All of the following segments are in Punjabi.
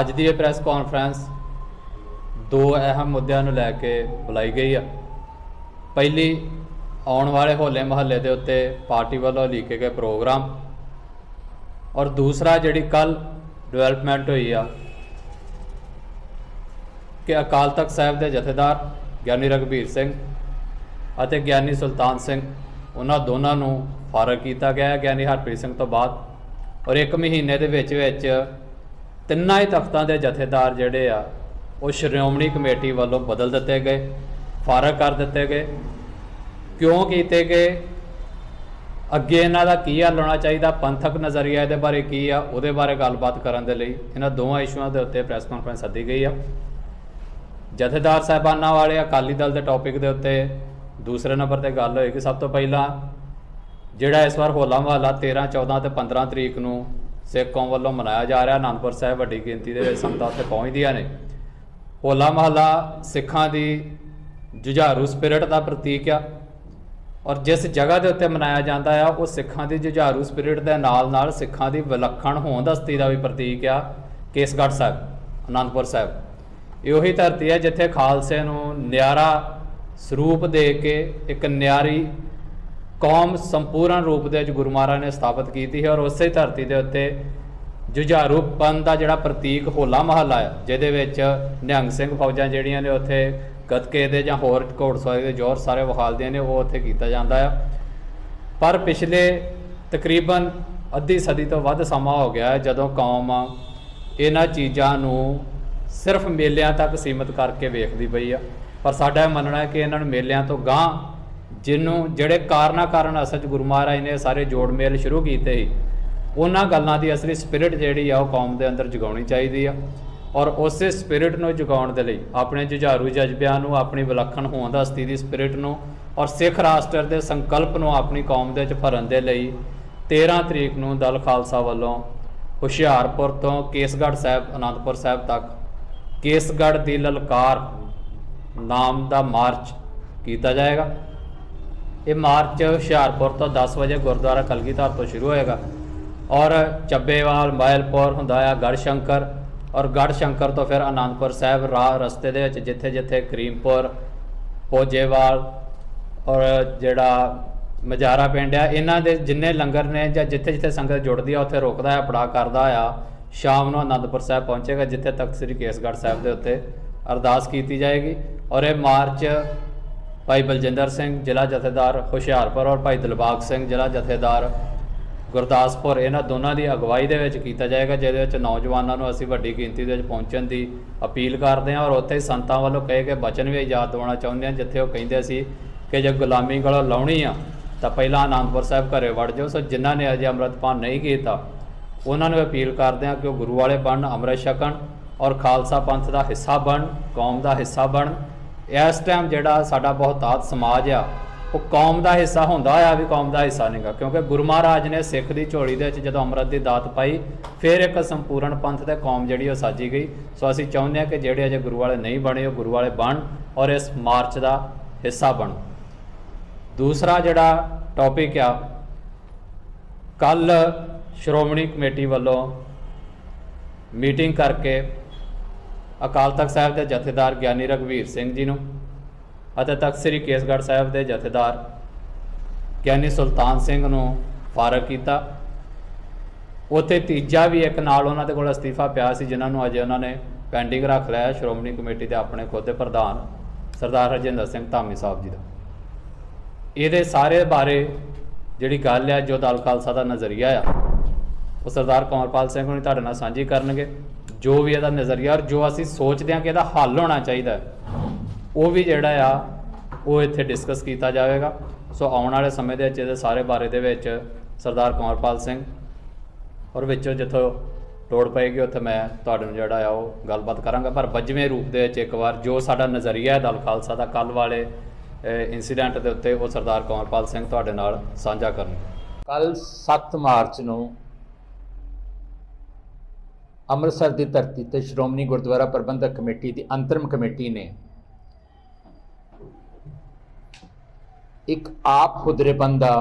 ਅੱਜ ਦੀ ਇਹ ਪ੍ਰੈਸ ਕਾਨਫਰੰਸ ਦੋ ਅਹਿਮ ਮੁੱਦਿਆਂ ਨੂੰ ਲੈ ਕੇ ਬੁਲਾਈ ਗਈ ਆ। ਪਹਿਲੀ, ਆਉਣ ਵਾਲੇ ਹੋਲੇ ਮਹੱਲੇ ਦੇ ਉੱਤੇ ਪਾਰਟੀ ਵੱਲੋਂ ਲਿਖੇ ਗਏ ਪ੍ਰੋਗਰਾਮ। ਔਰ ਦੂਸਰਾ, ਜਿਹੜੀ ਕੱਲ ਡਿਵੈਲਪਮੈਂਟ ਹੋਈ ਆ ਕਿ ਅਕਾਲ ਤਖਤ ਸਾਹਿਬ ਦੇ ਜਥੇਦਾਰ ਗਿਆਨੀ ਰਘਬੀਰ ਸਿੰਘ ਅਤੇ ਗਿਆਨੀ ਸੁਲਤਾਨ ਸਿੰਘ, ਉਹਨਾਂ ਦੋਨਾਂ ਨੂੰ ਫਾਰਗ ਕੀਤਾ ਗਿਆ ਗਿਆਨੀ ਹਰਪ੍ਰੀਤ ਸਿੰਘ ਤੋਂ ਬਾਅਦ। ਔਰ ਇੱਕ ਮਹੀਨੇ ਦੇ ਵਿੱਚ ਵਿੱਚ ਤਿੰਨਾਂ ਹੀ ਤਖਤਾਂ ਦੇ ਜਥੇਦਾਰ ਜਿਹੜੇ ਆ, ਉਹ ਸ਼੍ਰੋਮਣੀ ਕਮੇਟੀ ਵੱਲੋਂ ਬਦਲ ਦਿੱਤੇ ਗਏ, ਫਾਰਗ ਕਰ ਦਿੱਤੇ ਗਏ। ਕਿਉਂ ਕੀਤੇ ਗਏ? ਅੱਗੇ ਇਹਨਾਂ ਦਾ ਕੀ ਹੱਲ ਹੋਣਾ ਚਾਹੀਦਾ? ਪੰਥਕ ਨਜ਼ਰੀਆ ਇਹਦੇ ਬਾਰੇ ਕੀ ਆ? ਉਹਦੇ ਬਾਰੇ ਗੱਲਬਾਤ ਕਰਨ ਦੇ ਲਈ ਇਹਨਾਂ ਦੋਵਾਂ ਇਸ਼ੂਆਂ ਦੇ ਉੱਤੇ ਪ੍ਰੈਸ ਕਾਨਫਰੰਸ ਸੱਦੀ ਗਈ ਆ। ਜਥੇਦਾਰ ਸਾਹਿਬਾਨਾਂ ਵਾਲੇ, ਅਕਾਲੀ ਦਲ ਦੇ ਟੌਪਿਕ ਦੇ ਉੱਤੇ ਦੂਸਰੇ ਨੰਬਰ ਤੇ ਗੱਲ ਹੋਏਗੀ ਸਭ ਤੋਂ ਪਹਿਲਾਂ। ਜਿਹੜਾ ਇਸ ਵਾਰ ਹੋਲਾ ਮਹੱਲਾ 13 14 ਤੇ 15 ਤਰੀਕ ਨੂੰ ਸਿੱਖ ਕੌਮ ਵੱਲੋਂ ਮਨਾਇਆ ਜਾ ਰਿਹਾ। ਅਨੰਦਪੁਰ ਸਾਹਿਬ ਵੱਡੀ ਗਿਣਤੀ ਦੇ ਵਿੱਚ ਸੰਗਤਾਂ ਉੱਥੇ ਪਹੁੰਚਦੀਆਂ ਨੇ। ਹੋਲਾ ਮਹੱਲਾ ਸਿੱਖਾਂ ਦੀ ਜੁਝਾਰੂ ਸਪਿਰਿਟ ਦਾ ਪ੍ਰਤੀਕ ਆ ਔਰ ਜਿਸ ਜਗ੍ਹਾ ਦੇ ਉੱਤੇ ਮਨਾਇਆ ਜਾਂਦਾ ਆ, ਉਹ ਸਿੱਖਾਂ ਦੀ ਜੁਝਾਰੂ ਸਪਿਰਿਟ ਦੇ ਨਾਲ ਨਾਲ ਸਿੱਖਾਂ ਦੀ ਵਿਲੱਖਣ ਹੋਂਦ ਹਸਤੀ ਦਾ ਵੀ ਪ੍ਰਤੀਕ ਆ, ਕੇਸਗੜ੍ਹ ਸਾਹਿਬ, ਅਨੰਦਪੁਰ ਸਾਹਿਬ। ਇਹ ਉਹੀ ਧਰਤੀ ਹੈ ਜਿੱਥੇ ਖਾਲਸੇ ਨੂੰ ਨਿਆਰਾ ਸਰੂਪ ਦੇ ਕੇ ਇੱਕ ਨਿਆਰੀ ਕੌਮ ਸੰਪੂਰਨ ਰੂਪ ਦੇ ਵਿੱਚ ਗੁਰੂ ਮਹਾਰਾਜ ਨੇ ਸਥਾਪਿਤ ਕੀਤੀ ਹੈ ਔਰ ਉਸੇ ਧਰਤੀ ਦੇ ਉੱਤੇ ਜੁਝਾਰੂਪਨ ਦਾ ਜਿਹੜਾ ਪ੍ਰਤੀਕ ਹੋਲਾ ਮਹੱਲਾ ਹੈ, ਜਿਹਦੇ ਵਿੱਚ ਨਿਹੰਗ ਸਿੰਘ ਫੌਜਾਂ ਜਿਹੜੀਆਂ ਨੇ ਉੱਥੇ ਗੱਤਕੇ ਦੇ ਜਾਂ ਹੋਰ ਘੋੜਸਵਾਰੀ ਦੇ ਜੋਰ ਸਾਰੇ ਵਿਖਾਲਦੀਆਂ ਨੇ, ਉਹ ਉੱਥੇ ਕੀਤਾ ਜਾਂਦਾ ਆ। ਪਰ ਪਿਛਲੇ ਤਕਰੀਬਨ ਅੱਧੀ ਸਦੀ ਤੋਂ ਵੱਧ ਸਮਾਂ ਹੋ ਗਿਆ ਹੈ, ਜਦੋਂ ਕੌਮ ਇਹਨਾਂ ਚੀਜ਼ਾਂ ਨੂੰ ਸਿਰਫ ਮੇਲਿਆਂ ਤੱਕ ਸੀਮਿਤ ਕਰਕੇ ਵੇਖਦੀ ਪਈ ਆ। ਪਰ ਸਾਡਾ ਇਹ ਮੰਨਣਾ ਹੈ ਕਿ ਇਹਨਾਂ ਨੂੰ ਮੇਲਿਆਂ ਤੋਂ ਗਾਂ ਜਿਹਨੂੰ ਜਿਹੜੇ ਕਾਰਨਾ ਕਾਰਨ ਅਸਲ 'ਚ ਗੁਰੂ ਮਹਾਰਾਜ ਨੇ ਸਾਰੇ ਜੋੜ ਮੇਲ ਸ਼ੁਰੂ ਕੀਤੇ ਸੀ, ਉਹਨਾਂ ਗੱਲਾਂ ਦੀ ਅਸਲੀ ਸਪਿਰਿਟ ਜਿਹੜੀ ਆ ਉਹ ਕੌਮ ਦੇ ਅੰਦਰ ਜਗਾਉਣੀ ਚਾਹੀਦੀ ਆ। ਔਰ ਉਸੇ ਸਪਿਰਿਟ ਨੂੰ ਜਗਾਉਣ ਦੇ ਲਈ ਆਪਣੇ ਜੁਝਾਰੂ ਜਜ਼ਬਿਆਂ ਨੂੰ, ਆਪਣੀ ਵਿਲੱਖਣ ਹੋਂਦ ਹਸਤੀ ਦੀ ਸਪਿਰਿਟ ਨੂੰ ਔਰ ਸਿੱਖ ਰਾਸ਼ਟਰ ਦੇ ਸੰਕਲਪ ਨੂੰ ਆਪਣੀ ਕੌਮ ਦੇ ਵਿੱਚ ਭਰਨ ਦੇ ਲਈ 13 ਤਰੀਕ ਨੂੰ ਦਲ ਖਾਲਸਾ ਵੱਲੋਂ ਹੁਸ਼ਿਆਰਪੁਰ ਤੋਂ ਕੇਸਗੜ੍ਹ ਸਾਹਿਬ, ਅਨੰਦਪੁਰ ਸਾਹਿਬ ਤੱਕ ਕੇਸਗੜ੍ਹ ਦੀ ਲਲਕਾਰ ਨਾਮ ਦਾ ਮਾਰਚ ਕੀਤਾ ਜਾਏਗਾ। ਇਹ ਮਾਰਚ ਹੁਸ਼ਿਆਰਪੁਰ ਤੋਂ 10 ਵਜੇ ਗੁਰਦੁਆਰਾ ਕਲਗੀਧਰ ਤੋਂ ਸ਼ੁਰੂ ਹੋਏਗਾ। ਔਰ ਚੱਬੇਵਾਲ, ਮਾਇਲਪੁਰ ਹੁੰਦਾ ਆ ਗੜ ਸ਼ੰਕਰ ਔਰ ਗੜ ਸ਼ੰਕਰ ਤੋਂ ਫਿਰ ਆਨੰਦਪੁਰ ਸਾਹਿਬ ਰਾਹ ਰਸਤੇ ਦੇ ਵਿੱਚ ਜਿੱਥੇ ਜਿੱਥੇ ਕਰੀਮਪੁਰ ਪੋਜੇਵਾਲ ਔਰ ਜਿਹੜਾ ਮਜਾਰਾ ਪਿੰਡ ਆ, ਇਹਨਾਂ ਦੇ ਜਿੰਨੇ ਲੰਗਰ ਨੇ ਜਾਂ ਜਿੱਥੇ ਜਿੱਥੇ ਸੰਗਤ ਜੁੜਦੀ ਆ, ਉੱਥੇ ਰੁਕਦਾ ਆ ਪੜਾ ਕਰਦਾ ਆ, ਸ਼ਾਮ ਨੂੰ ਆਨੰਦਪੁਰ ਸਾਹਿਬ ਪਹੁੰਚੇਗਾ, ਜਿੱਥੇ ਤਖਤ ਸ੍ਰੀ ਕੇਸਗੜ੍ਹ ਸਾਹਿਬ ਦੇ ਉੱਤੇ ਅਰਦਾਸ ਕੀਤੀ ਜਾਏਗੀ। ਔਰ ਇਹ ਮਾਰਚ ਭਾਈ ਬਲਜਿੰਦਰ ਸਿੰਘ, ਜ਼ਿਲ੍ਹਾ ਜਥੇਦਾਰ ਹੁਸ਼ਿਆਰਪੁਰ ਔਰ ਭਾਈ ਦਿਲਬਾਗ ਸਿੰਘ, ਜ਼ਿਲ੍ਹਾ ਜਥੇਦਾਰ ਗੁਰਦਾਸਪੁਰ। ਇਹਨਾਂ ਦੋਨਾਂ ਦੀ ਅਗਵਾਈ ਦੇ ਵਿੱਚ ਕੀਤਾ ਜਾਏਗਾ, ਜਿਹਦੇ ਵਿੱਚ ਨੌਜਵਾਨਾਂ ਨੂੰ ਅਸੀਂ ਵੱਡੀ ਗਿਣਤੀ ਦੇ ਵਿੱਚ ਪਹੁੰਚਣ ਦੀ ਅਪੀਲ ਕਰਦੇ ਹਾਂ ਔਰ ਉੱਥੇ ਸੰਤਾਂ ਵੱਲੋਂ ਕਹੇ ਗਏ ਬਚਨ ਵੀ ਯਾਦ ਦਿਵਾਉਣਾ ਚਾਹੁੰਦੇ ਹਾਂ, ਜਿੱਥੇ ਉਹ ਕਹਿੰਦੇ ਸੀ ਕਿ ਜੇ ਗੁਲਾਮੀ ਗਲੋਂ ਲਾਉਣੀ ਆ, ਤਾਂ ਪਹਿਲਾਂ ਆਨੰਦਪੁਰ ਸਾਹਿਬ ਘਰੇ ਵੜ ਜਾਓ। ਸੋ ਜਿਨ੍ਹਾਂ ਨੇ ਅਜੇ ਅੰਮ੍ਰਿਤਪਾਨ ਨਹੀਂ ਕੀਤਾ, ਉਹਨਾਂ ਨੂੰ ਅਪੀਲ ਕਰਦੇ ਹਾਂ ਕਿ ਉਹ ਗੁਰੂ ਵਾਲੇ ਬਣਨ, ਅੰਮ੍ਰਿਤ ਛਕਣ ਔਰ ਖਾਲਸਾ ਪੰਥ ਦਾ ਹਿੱਸਾ ਬਣ ਕੌਮ ਦਾ ਹਿੱਸਾ ਬਣ ਇਸ ਟਾਈਮ ਜਿਹੜਾ ਸਾਡਾ ਬਹੁਤਾਤ ਸਮਾਜ ਆ, ਉਹ ਕੌਮ ਦਾ ਹਿੱਸਾ ਹੁੰਦਾ ਆ ਵੀ ਕੌਮ ਦਾ ਹਿੱਸਾ ਨਹੀਂਗਾ ਕਿਉਂਕਿ ਗੁਰੂ ਮਹਾਰਾਜ ਨੇ ਸਿੱਖ ਦੀ ਝੋਲੀ ਦੇ ਵਿੱਚ ਜਦੋਂ ਅੰਮ੍ਰਿਤ ਦੀ ਦਾਤ ਪਾਈ, ਫਿਰ ਇੱਕ ਸੰਪੂਰਨ ਪੰਥ ਤੇ ਕੌਮ ਜਿਹੜੀ ਉਹ ਸਾਜੀ ਗਈ। ਸੋ ਅਸੀਂ ਚਾਹੁੰਦੇ ਹਾਂ ਕਿ ਜਿਹੜੇ ਅਜੇ ਗੁਰੂ ਵਾਲੇ ਨਹੀਂ ਬਣੇ, ਉਹ ਗੁਰੂ ਵਾਲੇ ਬਣ ਔਰ ਇਸ ਮਾਰਚ ਦਾ ਹਿੱਸਾ ਬਣ। ਦੂਸਰਾ ਜਿਹੜਾ ਟੌਪਿਕ ਆ ਕੱਲ ਸ਼੍ਰੋਮਣੀ ਕਮੇਟੀ ਵੱਲੋਂ ਮੀਟਿੰਗ ਕਰਕੇ ਅਕਾਲ ਤਖਤ ਸਾਹਿਬ ਦੇ ਜਥੇਦਾਰ ਗਿਆਨੀ ਰਘਵੀਰ ਸਿੰਘ ਜੀ ਨੂੰ ਅਤੇ ਤਖਤ ਸ੍ਰੀ ਕੇਸਗੜ੍ਹ ਸਾਹਿਬ ਦੇ ਜਥੇਦਾਰ ਗਿਆਨੀ ਸੁਲਤਾਨ ਸਿੰਘ ਨੂੰ ਫਾਰਗ ਕੀਤਾ। ਉੱਥੇ ਤੀਜਾ ਵੀ ਇੱਕ ਨਾਲ ਉਹਨਾਂ ਦੇ ਕੋਲ ਅਸਤੀਫਾ ਪਿਆ ਸੀ, ਜਿਨ੍ਹਾਂ ਨੂੰ ਅਜੇ ਉਹਨਾਂ ਨੇ ਪੈਂਡਿੰਗ ਰੱਖ ਲਿਆ ਸ਼੍ਰੋਮਣੀ ਕਮੇਟੀ ਦੇ ਆਪਣੇ ਖੁਦ ਦੇ ਪ੍ਰਧਾਨ ਸਰਦਾਰ ਰਜਿੰਦਰ ਸਿੰਘ ਧਾਮੀ ਸਾਹਿਬ ਜੀ ਦਾ। ਇਹਦੇ ਸਾਰੇ ਬਾਰੇ ਜਿਹੜੀ ਗੱਲ ਆ, ਜੋ ਦਲ ਖਾਲਸਾ ਦਾ ਨਜ਼ਰੀਆ ਆ, ਉਹ ਸਰਦਾਰ ਕਮਰਪਾਲ ਸਿੰਘ ਹੁਣੀ ਤੁਹਾਡੇ ਨਾਲ ਸਾਂਝੀ ਕਰਨਗੇ। ਜੋ ਵੀ ਇਹਦਾ ਨਜ਼ਰੀਆ ਔਰ ਜੋ ਅਸੀਂ ਸੋਚਦੇ ਹਾਂ ਕਿ ਇਹਦਾ ਹੱਲ ਹੋਣਾ ਚਾਹੀਦਾ ਉਹ ਵੀ ਜਿਹੜਾ ਆ, ਉਹ ਇੱਥੇ ਡਿਸਕਸ ਕੀਤਾ ਜਾਵੇਗਾ। ਸੋ ਆਉਣ ਵਾਲੇ ਸਮੇਂ ਦੇ ਵਿੱਚ ਇਹਦੇ ਸਾਰੇ ਬਾਰੇ ਦੇ ਵਿੱਚ ਸਰਦਾਰ ਕੌਰਪਾਲ ਸਿੰਘ ਔਰ ਵਿੱਚੋਂ ਜਿੱਥੋਂ ਲੋੜ ਪਏਗੀ, ਉੱਥੇ ਮੈਂ ਤੁਹਾਡੇ ਨੂੰ ਜਿਹੜਾ ਆ, ਉਹ ਗੱਲਬਾਤ ਕਰਾਂਗਾ। ਪਰ ਵੱਜਵੇਂ ਰੂਪ ਦੇ ਵਿੱਚ ਇੱਕ ਵਾਰ ਜੋ ਸਾਡਾ ਨਜ਼ਰੀਆ ਹੈ ਦਲ ਖਾਲਸਾ ਦਾ ਕੱਲ ਵਾਲੇ ਇਨਸੀਡੈਂਟ ਦੇ ਉੱਤੇ ਉਹ ਸਰਦਾਰ ਕੌਰਪਾਲ ਸਿੰਘ ਤੁਹਾਡੇ ਨਾਲ ਸਾਂਝਾ ਕਰਨਗੇ। ਕੱਲ 7 ਮਾਰਚ ਨੂੰ ਅੰਮ੍ਰਿਤਸਰ ਦੀ ਧਰਤੀ ਤੇ ਸ਼੍ਰੋਮਣੀ ਗੁਰਦੁਆਰਾ ਪ੍ਰਬੰਧਕ ਕਮੇਟੀ ਦੀ ਅੰਤਰਮ ਕਮੇਟੀ ਨੇ ਇੱਕ ਆਪ ਖੁਦਰੇਪਨ ਦਾ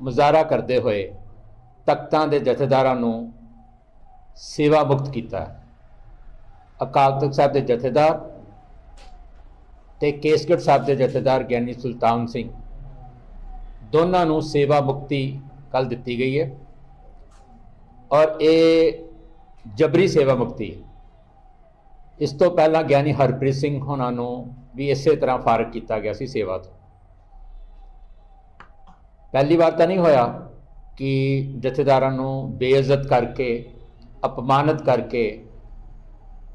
ਮੁਜ਼ਾਹਰਾ ਕਰਦੇ ਹੋਏ ਤਖਤਾਂ ਦੇ ਜਥੇਦਾਰਾਂ ਨੂੰ ਸੇਵਾ ਮੁਕਤ ਕੀਤਾ। ਅਕਾਲ ਤਖਤ ਸਾਹਿਬ ਦੇ ਜਥੇਦਾਰ ਤੇ ਕੇਸਗੜ੍ਹ ਸਾਹਿਬ ਦੇ ਜਥੇਦਾਰ ਗਿਆਨੀ ਸੁਲਤਾਨ ਸਿੰਘ, ਦੋਨਾਂ ਨੂੰ ਸੇਵਾ ਮੁਕਤੀ ਕੱਲ ਦਿੱਤੀ ਗਈ ਹੈ। ਔਰ ਇਹ ਜਬਰੀ ਸੇਵਾ ਮੁਕਤੀ। ਇਸ ਤੋਂ ਪਹਿਲਾਂ ਗਿਆਨੀ ਹਰਪ੍ਰੀਤ ਸਿੰਘ ਹੋਣਾ ਨੂੰ ਵੀ ਇਸੇ ਤਰ੍ਹਾਂ ਫਾਰਗ ਕੀਤਾ ਗਿਆ ਸੀ ਸੇਵਾ ਤੋਂ। ਪਹਿਲੀ ਵਾਰ ਤਾਂ ਨਹੀਂ ਹੋਇਆ ਕਿ ਜਥੇਦਾਰਾਂ ਨੂੰ ਬੇਇੱਜ਼ਤ ਕਰਕੇ, ਅਪਮਾਨਿਤ ਕਰਕੇ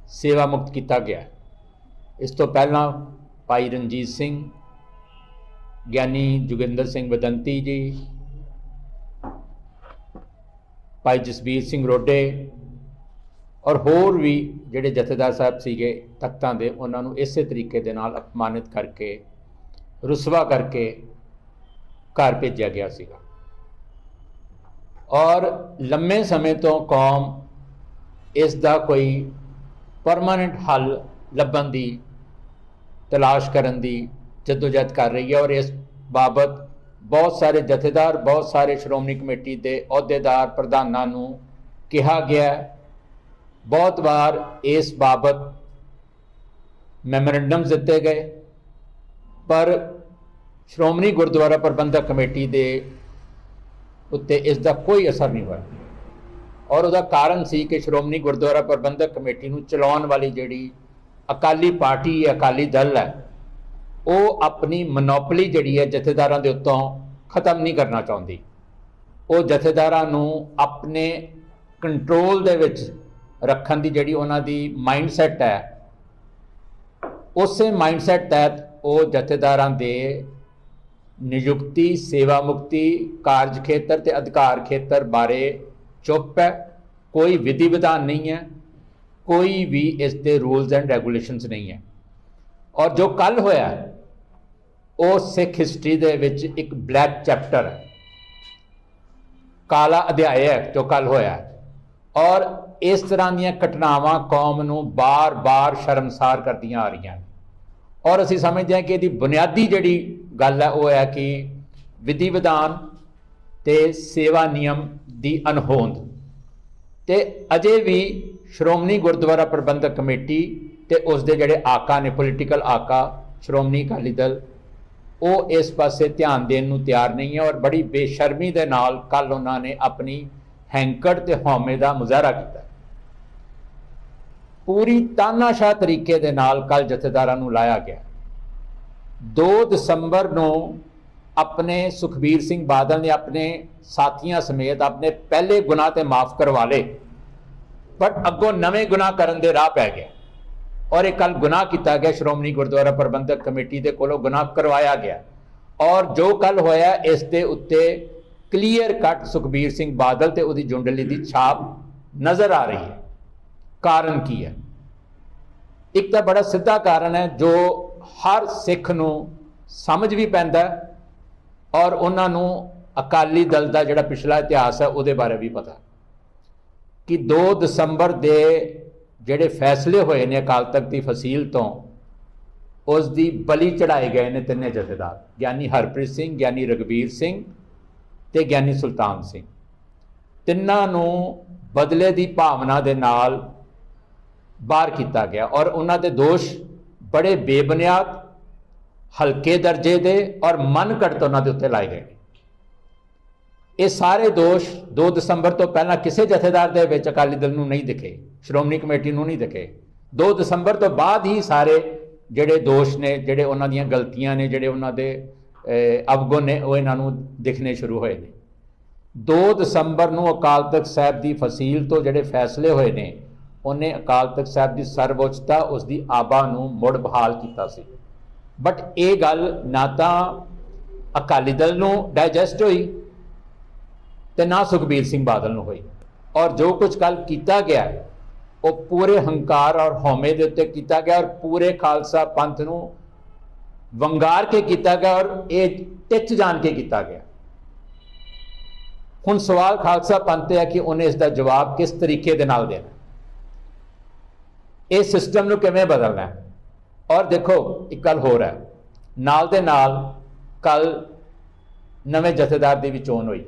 ਸੇਵਾ ਮੁਕਤ ਕੀਤਾ ਗਿਆ। ਇਸ ਤੋਂ ਪਹਿਲਾਂ ਭਾਈ ਰਣਜੀਤ ਸਿੰਘ, ਗਿਆਨੀ ਜੋਗਿੰਦਰ ਸਿੰਘ ਬਦੰਤੀ ਜੀ, ਭਾਈ ਜਸਬੀਰ ਸਿੰਘ ਰੋਡੇ ਔਰ ਹੋਰ ਵੀ ਜਿਹੜੇ ਜਥੇਦਾਰ ਸਾਹਿਬ ਸੀਗੇ ਤਖਤਾਂ ਦੇ, ਉਹਨਾਂ ਨੂੰ ਇਸੇ ਤਰੀਕੇ ਦੇ ਨਾਲ ਅਪਮਾਨਿਤ ਕਰਕੇ, ਰੁਸਵਾ ਕਰਕੇ ਘਰ ਭੇਜਿਆ ਗਿਆ ਸੀਗਾ। ਔਰ ਲੰਮੇ ਸਮੇਂ ਤੋਂ ਕੌਮ ਇਸ ਦਾ ਕੋਈ ਪਰਮਾਨੈਂਟ ਹੱਲ ਲੱਭਣ ਦੀ, ਤਲਾਸ਼ ਕਰਨ ਦੀ ਜਦੋਜਹਿਦ ਕਰ ਰਹੀ ਹੈ ਔਰ ਇਸ ਬਾਬਤ ਬਹੁਤ ਸਾਰੇ ਜਥੇਦਾਰ, ਬਹੁਤ ਸਾਰੇ ਸ਼੍ਰੋਮਣੀ ਕਮੇਟੀ ਦੇ ਅਹੁਦੇਦਾਰ, ਪ੍ਰਧਾਨਾਂ ਨੂੰ ਕਿਹਾ ਗਿਆ ਬਹੁਤ ਵਾਰ ਇਸ ਬਾਬਤ ਮੈਮੋਰੈਂਡਮਸ ਦਿੱਤੇ ਗਏ, ਪਰ ਸ਼੍ਰੋਮਣੀ ਗੁਰਦੁਆਰਾ ਪ੍ਰਬੰਧਕ ਕਮੇਟੀ ਦੇ ਉੱਤੇ ਇਸ ਦਾ ਕੋਈ ਅਸਰ ਨਹੀਂ ਹੋਇਆ। ਔਰ ਉਹਦਾ ਕਾਰਨ ਸੀ ਕਿ ਸ਼੍ਰੋਮਣੀ ਗੁਰਦੁਆਰਾ ਪ੍ਰਬੰਧਕ ਕਮੇਟੀ ਨੂੰ ਚਲਾਉਣ ਵਾਲੀ ਜਿਹੜੀ ਅਕਾਲੀ ਪਾਰਟੀ, ਅਕਾਲੀ ਦਲ ਹੈ, ਉਹ ਆਪਣੀ ਮੋਨੋਪੋਲੀ ਜਿਹੜੀ ਹੈ ਜਥੇਦਾਰਾਂ ਦੇ ਉੱਤੋਂ ਖਤਮ ਨਹੀਂ ਕਰਨਾ ਚਾਹੁੰਦੀ। ਉਹ ਜਥੇਦਾਰਾਂ ਨੂੰ ਆਪਣੇ ਕੰਟਰੋਲ ਦੇ ਵਿੱਚ ਰੱਖਣ ਦੀ ਜਿਹੜੀ ਉਹਨਾਂ ਦੀ ਮਾਈਂਡਸੈਟ ਹੈ, ਉਸੇ ਮਾਈਂਡਸੈਟ ਤਹਿਤ ਉਹ ਜਥੇਦਾਰਾਂ ਦੇ ਨਿਯੁਕਤੀ, ਸੇਵਾ ਮੁਕਤੀ, ਕਾਰਜ ਖੇਤਰ ਤੇ ਅਧਿਕਾਰ ਖੇਤਰ ਬਾਰੇ ਚੁੱਪ ਹੈ। ਕੋਈ ਵਿਧੀ ਵਿਧਾਨ ਨਹੀਂ ਹੈ, ਕੋਈ ਵੀ ਇਸ ਦੇ ਰੂਲਸ ਐਂਡ ਰੈਗੂਲੇਸ਼ਨਸ ਨਹੀਂ ਹੈ। ਔਰ ਜੋ ਕੱਲ ਹੋਇਆ ਉਹ ਸਿੱਖ ਹਿਸਟਰੀ ਦੇ ਵਿੱਚ ਇੱਕ ਬਲੈਕ ਚੈਪਟਰ ਹੈ। ਕਾਲਾ ਅਧਿਆਇ ਹੈ ਜੋ ਕੱਲ ਹੋਇਆ ਔਰ ਇਸ ਤਰ੍ਹਾਂ ਦੀਆਂ ਘਟਨਾਵਾਂ ਕੌਮ ਨੂੰ ਬਾਰ-ਬਾਰ ਸ਼ਰਮਸਾਰ ਕਰਦੀਆਂ ਆ ਰਹੀਆਂ ਔਰ ਅਸੀਂ ਸਮਝਦੇ ਹਾਂ ਕਿ ਇਹਦੀ ਬੁਨਿਆਦੀ ਜਿਹੜੀ ਗੱਲ ਹੈ, ਉਹ ਹੈ ਕਿ ਵਿਧੀ ਵਿਧਾਨ ਤੇ ਸੇਵਾ ਨਿਯਮ ਦੀ ਅਣਹੋਂਦ। ਤੇ ਅਜੇ ਵੀ ਸ਼੍ਰੋਮਣੀ ਗੁਰਦੁਆਰਾ ਪ੍ਰਬੰਧਕ ਕਮੇਟੀ ਤੇ ਉਸ ਦੇ ਜਿਹੜੇ ਆਕਾ ਨੇ ਪੋਲੀਟੀਕਲ ਆਕਾ, ਸ਼੍ਰੋਮਣੀ ਅਕਾਲੀ ਦਲ, ਉਹ ਇਸ ਪਾਸੇ ਧਿਆਨ ਦੇਣ ਨੂੰ ਤਿਆਰ ਨਹੀਂ ਹੈ ਔਰ ਬੜੀ ਬੇਸ਼ਰਮੀ ਦੇ ਨਾਲ ਕੱਲ ਉਹਨਾਂ ਨੇ ਆਪਣੀ ਹੈਂਕੜ ਤੇ ਹਉਮੈ ਦਾ ਮੁਜ਼ਾਹਰਾ ਕੀਤਾ। ਪੂਰੀ ਤਾਨਾਸ਼ਾਹ ਤਰੀਕੇ ਦੇ ਨਾਲ ਕੱਲ ਜਥੇਦਾਰਾਂ ਨੂੰ ਲਾਇਆ ਗਿਆ। 2 ਦਸੰਬਰ ਨੂੰ ਆਪਣੇ ਸੁਖਬੀਰ ਸਿੰਘ ਬਾਦਲ ਨੇ ਆਪਣੇ ਸਾਥੀਆਂ ਸਮੇਤ ਆਪਣੇ ਪਹਿਲੇ ਗੁਨਾਹ ਤੇ ਮਾਫ ਕਰਵਾ ਲਏ। ਬਟ ਅੱਗੋਂ ਨਵੇਂ ਗੁਨਾਹ ਕਰਨ ਦੇ ਰਾਹ ਪੈ ਗਏ ਔਰ ਇਹ ਕੱਲ ਗੁਨਾਹ ਕੀਤਾ ਗਿਆ। ਸ਼੍ਰੋਮਣੀ ਗੁਰਦੁਆਰਾ ਪ੍ਰਬੰਧਕ ਕਮੇਟੀ ਦੇ ਕੋਲੋਂ ਗੁਨਾਹ ਕਰਵਾਇਆ ਗਿਆ ਔਰ ਜੋ ਕੱਲ ਹੋਇਆ ਇਸ ਦੇ ਉੱਤੇ ਕਲੀਅਰ ਕੱਟ ਸੁਖਬੀਰ ਸਿੰਘ ਬਾਦਲ ਤੇ ਉਹਦੀ ਜੁੰਡਲੀ ਦੀ ਛਾਪ ਨਜ਼ਰ ਆ ਰਹੀ ਹੈ। ਕਾਰਨ ਕੀ ਹੈ? ਇੱਕ ਤਾਂ ਬੜਾ ਸਿੱਧਾ ਕਾਰਨ ਹੈ, ਜੋ ਹਰ ਸਿੱਖ ਨੂੰ ਸਮਝ ਵੀ ਪੈਂਦਾ ਔਰ ਉਹਨਾਂ ਨੂੰ ਅਕਾਲੀ ਦਲ ਦਾ ਜਿਹੜਾ ਪਿਛਲਾ ਇਤਿਹਾਸ ਹੈ, ਉਹਦੇ ਬਾਰੇ ਵੀ ਪਤਾ ਕਿ 2 ਦਸੰਬਰ ਦੇ ਜਿਹੜੇ ਫੈਸਲੇ ਹੋਏ ਨੇ ਅਕਾਲ ਤਖਤ ਦੀ ਫਸੀਲ ਤੋਂ, ਉਸ ਦੀ ਬਲੀ ਚੜਾਏ ਗਏ ਨੇ ਤਿੰਨੇ ਜਥੇਦਾਰ, ਗਿਆਨੀ ਹਰਪ੍ਰੀਤ ਸਿੰਘ, ਗਿਆਨੀ ਰਗਵੀਰ ਸਿੰਘ ਤੇ ਗਿਆਨੀ ਸੁਲਤਾਨ ਸਿੰਘ। ਤਿੰਨਾਂ ਨੂੰ ਬਦਲੇ ਦੀ ਭਾਵਨਾ ਦੇ ਨਾਲ ਬਾਹਰ ਕੀਤਾ ਗਿਆ ਔਰ ਉਹਨਾਂ ਦੇ ਦੋਸ਼ ਬੜੇ ਬੇਬੁਨਿਆਦ, ਹਲਕੇ ਦਰਜੇ ਦੇ ਔਰ ਮਨ ਘੜਤ ਉਹਨਾਂ ਦੇ ਉੱਤੇ ਲਾਏ ਗਏ ਨੇ। ਇਹ ਸਾਰੇ ਦੋਸ਼ 2 ਦਸੰਬਰ ਤੋਂ ਪਹਿਲਾਂ ਕਿਸੇ ਜਥੇਦਾਰ ਦੇ ਵਿੱਚ ਅਕਾਲੀ ਦਲ ਨੂੰ ਨਹੀਂ ਦਿਖੇ, ਸ਼੍ਰੋਮਣੀ ਕਮੇਟੀ ਨੂੰ ਨਹੀਂ ਦਿਖੇ। 2 ਦਸੰਬਰ ਤੋਂ ਬਾਅਦ ਹੀ ਸਾਰੇ ਜਿਹੜੇ ਦੋਸ਼ ਨੇ, ਜਿਹੜੇ ਉਹਨਾਂ ਦੀਆਂ ਗਲਤੀਆਂ ਨੇ, ਜਿਹੜੇ ਉਹਨਾਂ ਦੇ ਅਵਗੁਣ ਨੇ, ਉਹ ਇਹਨਾਂ ਨੂੰ ਦਿਖਣੇ ਸ਼ੁਰੂ ਹੋਏ ਨੇ। 2 ਦਸੰਬਰ ਨੂੰ ਅਕਾਲ ਤਖਤ ਸਾਹਿਬ ਦੀ ਫਸੀਲ ਤੋਂ ਜਿਹੜੇ ਫੈਸਲੇ ਹੋਏ ਨੇ ਉਹਨੇ ਅਕਾਲ ਤਖਤ ਸਾਹਿਬ ਦੀ ਸਰਵਉੱਚਤਾ ਉਸ ਦੀ ਆਬਾ ਨੂੰ ਮੁੜ ਬਹਾਲ ਕੀਤਾ ਸੀ। ਬਟ ਇਹ ਗੱਲ ਨਾ ਤਾਂ ਅਕਾਲੀ ਦਲ ਨੂੰ ਡਾਈਜੈਸਟ ਹੋਈ ਤੇ ਨਾ ਸੁਖਬੀਰ ਸਿੰਘ ਬਾਦਲ ਨੂੰ ਹੋਈ। ਔਰ ਜੋ ਕੁਝ ਕੱਲ ਕੀਤਾ ਗਿਆ, ਉਹ ਪੂਰੇ ਹੰਕਾਰ ਔਰ ਹਉਮੈ ਦੇ ਉੱਤੇ ਕੀਤਾ ਗਿਆ ਔਰ ਪੂਰੇ ਖਾਲਸਾ ਪੰਥ ਨੂੰ ਵੰਗਾਰ ਕੇ ਕੀਤਾ ਗਿਆ ਔਰ ਇਹ ਟਿੱਚ ਜਾਣ ਕੇ ਕੀਤਾ ਗਿਆ। ਹੁਣ ਸਵਾਲ ਖਾਲਸਾ ਪੰਥ ਤੇ ਹੈ ਕਿ ਉਹਨੇ ਇਸ ਦਾ ਜਵਾਬ ਕਿਸ ਤਰੀਕੇ ਦੇ ਨਾਲ ਦੇਣਾ। ਇਹ ਸਿਸਟਮ ਨੂੰ ਕਿਵੇਂ ਬਦਲਣਾ ਹੈ? ਔਰ ਦੇਖੋ, ਇੱਕ ਗੱਲ ਹੋਰ ਹੈ। ਨਾਲ ਦੇ ਨਾਲ ਕੱਲ ਨਵੇਂ ਜਥੇਦਾਰ ਦੀ ਵੀ ਚੋਣ ਹੋਈ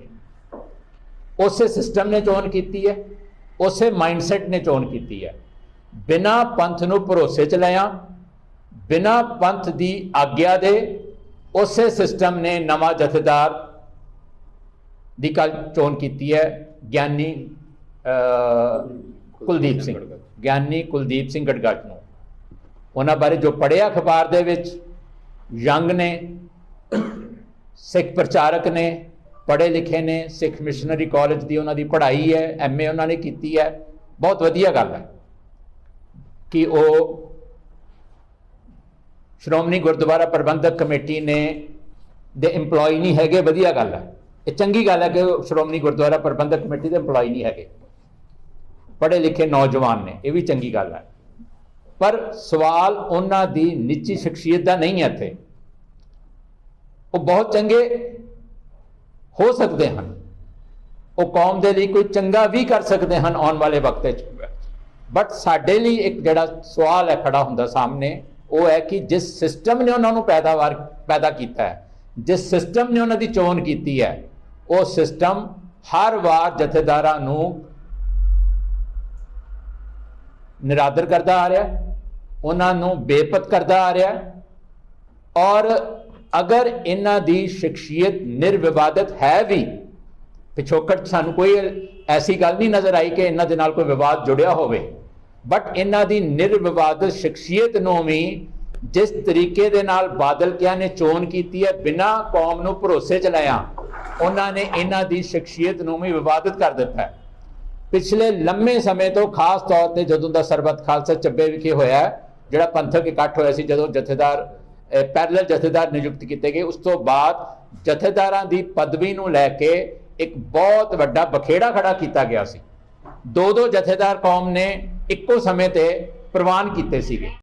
ਉਸੇ ਸਿਸਟਮ ਨੇ ਚੋਣ ਕੀਤੀ ਹੈ, ਉਸੇ ਮਾਈਂਡਸੈਟ ਨੇ ਚੋਣ ਕੀਤੀ ਹੈ। ਬਿਨਾ ਪੰਥ ਨੂੰ ਭਰੋਸੇ ਚ ਲਿਆ, ਬਿਨਾ ਪੰਥ ਦੀ ਆਗਿਆ ਦੇ ਉਸੇ ਸਿਸਟਮ ਨੇ ਨਵਾਂ ਜਥੇਦਾਰ ਦੀ ਕੱਲ ਚੋਣ ਕੀਤੀ ਹੈ, ਗਿਆਨੀ ਕੁਲਦੀਪ ਸਿੰਘ। ਗਿਆਨੀ ਕੁਲਦੀਪ ਸਿੰਘ ਗੜਗੜ ਨੂੰ। ਉਹਨਾਂ ਬਾਰੇ ਜੋ ਪੜਿਆ ਅਖਬਾਰ ਦੇ ਵਿੱਚ, ਯੰਗ ਨੇ, ਸਿੱਖ ਪ੍ਰਚਾਰਕ ਨੇ, ਪੜ੍ਹੇ ਲਿਖੇ ਨੇ, ਸਿੱਖ ਮਿਸ਼ਨਰੀ ਕਾਲਜ ਦੀ ਉਹਨਾਂ ਦੀ ਪੜ੍ਹਾਈ ਹੈ ਐਮਏ ਉਹਨਾਂ ਨੇ ਕੀਤੀ ਹੈ, ਬਹੁਤ ਵਧੀਆ ਗੱਲ ਹੈ। ਕਿ ਉਹ ਸ਼੍ਰੋਮਣੀ ਗੁਰਦੁਆਰਾ ਪ੍ਰਬੰਧਕ ਕਮੇਟੀ ਨੇ ਦੇ EMPLOYE ਨਹੀਂ ਹੈਗੇ, ਵਧੀਆ ਗੱਲ ਹੈ। ਇਹ ਚੰਗੀ ਗੱਲ ਹੈ ਕਿ ਸ਼੍ਰੋਮਣੀ ਗੁਰਦੁਆਰਾ ਪ੍ਰਬੰਧਕ ਕਮੇਟੀ ਦੇ EMPLOYE ਨਹੀਂ ਹੈਗੇ। ਪੜ੍ਹੇ ਲਿਖੇ ਨੌਜਵਾਨ ਨੇ, ਇਹ ਵੀ ਚੰਗੀ ਗੱਲ ਹੈ। ਪਰ ਸਵਾਲ ਉਹਨਾਂ ਦੀ ਨਿੱਜੀ ਸ਼ਖਸੀਅਤ ਦਾ ਨਹੀਂ ਹੈ ਇੱਥੇ। ਉਹ ਬਹੁਤ ਚੰਗੇ ਹੋ ਸਕਦੇ ਹਨ। ਉਹ ਕੌਮ ਦੇ ਲਈ ਕੋਈ ਚੰਗਾ ਵੀ ਕਰ ਸਕਦੇ ਹਨ ਆਉਣ ਵਾਲੇ ਵਕਤ ਵਿੱਚ। ਬਟ ਸਾਡੇ ਲਈ ਇੱਕ ਜਿਹੜਾ ਸਵਾਲ ਹੈ ਖੜਾ ਹੁੰਦਾ ਸਾਹਮਣੇ, ਉਹ ਹੈ ਕਿ ਜਿਸ ਸਿਸਟਮ ਨੇ ਉਹਨਾਂ ਨੂੰ ਪੈਦਾਵਾਰ, ਪੈਦਾ ਕੀਤਾ ਹੈ, ਜਿਸ ਸਿਸਟਮ ਨੇ ਉਹਨਾਂ ਦੀ ਚੋਣ ਕੀਤੀ ਹੈ, ਉਹ ਸਿਸਟਮ ਹਰ ਵਾਰ ਜਥੇਦਾਰਾਂ ਨੂੰ ਨਿਰਾਦਰ ਕਰਦਾ ਆ ਰਿਹਾ, ਉਹਨਾਂ ਨੂੰ ਬੇਪਤ ਕਰਦਾ ਆ ਰਿਹਾ। ਔਰ ਅਗਰ ਇਹਨਾਂ ਦੀ ਸ਼ਖਸੀਅਤ ਨਿਰਵਿਵਾਦਤ ਹੈ ਵੀ, ਪਿਛੋਕੜ ਸਾਨੂੰ ਕੋਈ ਐਸੀ ਗੱਲ ਨਹੀਂ ਨਜ਼ਰ ਆਈ ਕਿ ਇਹਨਾਂ ਦੇ ਨਾਲ ਕੋਈ ਵਿਵਾਦ ਜੁੜਿਆ ਹੋਵੇ। ਬਟ ਇਹਨਾਂ ਦੀ ਨਿਰਵਿਵਾਦਤ ਸ਼ਖਸੀਅਤ ਨੂੰ ਵੀ ਜਿਸ ਤਰੀਕੇ ਦੇ ਨਾਲ ਬਾਦਲ ਕਿਆ ਨੇ ਚੋਣ ਕੀਤੀ ਹੈ, ਬਿਨਾਂ ਕੌਮ ਨੂੰ ਭਰੋਸੇ ਚ ਲਿਆ, ਉਹਨਾਂ ਨੇ ਇਹਨਾਂ ਦੀ ਸ਼ਖਸੀਅਤ ਨੂੰ ਵੀ ਵਿਵਾਦਿਤ ਕਰ ਦਿੱਤਾ ਹੈ। ਪਿਛਲੇ ਲੰਮੇ ਸਮੇਂ ਤੋਂ ਖਾਸ ਤੌਰ ਤੇ ਜਦੋਂ ਦਾ ਸਰਬੱਤ ਖਾਲਸਾ ਚੱਬੇ ਵਿਖੇ ਹੋਇਆ ਜਿਹੜਾ ਪੰਥਕ ਇਕੱਠ ਹੋਇਆ ਸੀ, ਜਦੋਂ ਜਥੇਦਾਰ ਪੈਰਲਲ ਜਥੇਦਾਰ ਨਿਯੁਕਤ ਕੀਤੇ ਗਏ, ਉਸ ਤੋਂ ਬਾਅਦ ਜਥੇਦਾਰਾਂ ਦੀ ਪਦਵੀ ਨੂੰ ਲੈ ਕੇ ਇੱਕ ਬਹੁਤ ਵੱਡਾ ਬਖੇੜਾ ਖੜਾ ਕੀਤਾ ਗਿਆ ਸੀ। ਦੋ ਦੋ ਜਥੇਦਾਰ ਕੌਮ ਨੇ ਇੱਕੋ ਸਮੇਂ ਤੇ ਪ੍ਰਵਾਨ ਕੀਤੇ ਸੀਗੇ।